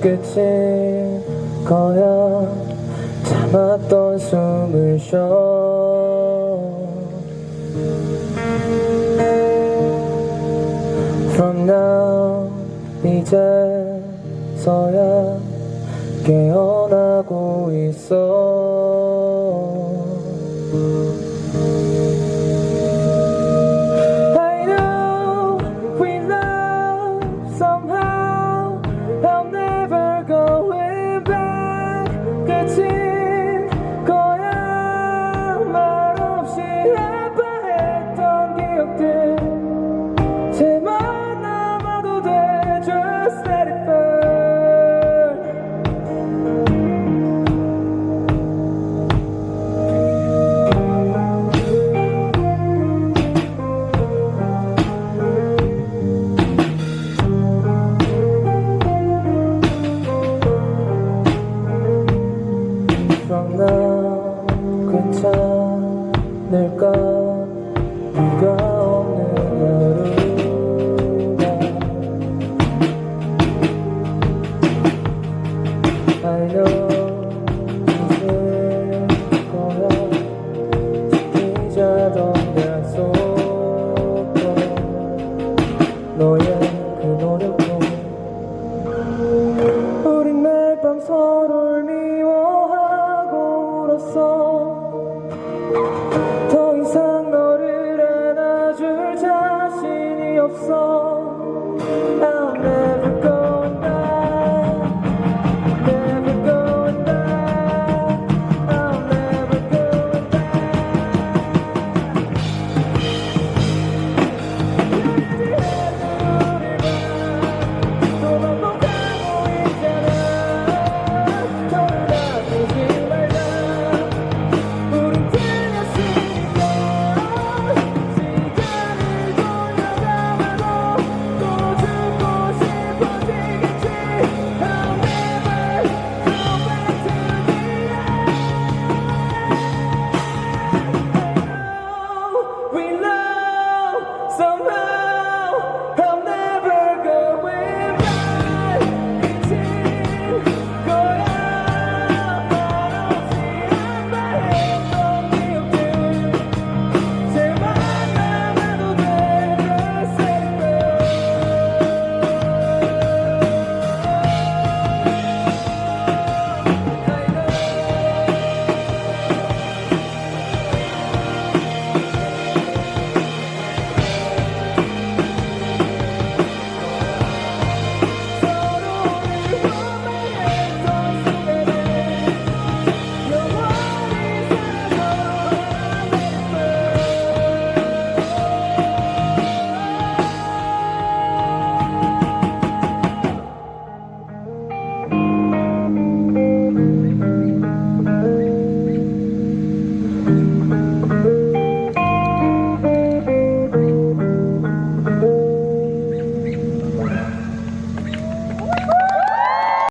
끝일 거야. 참았던 숨을 쉬어. From now 이제서야 깨어나고 있어 soul.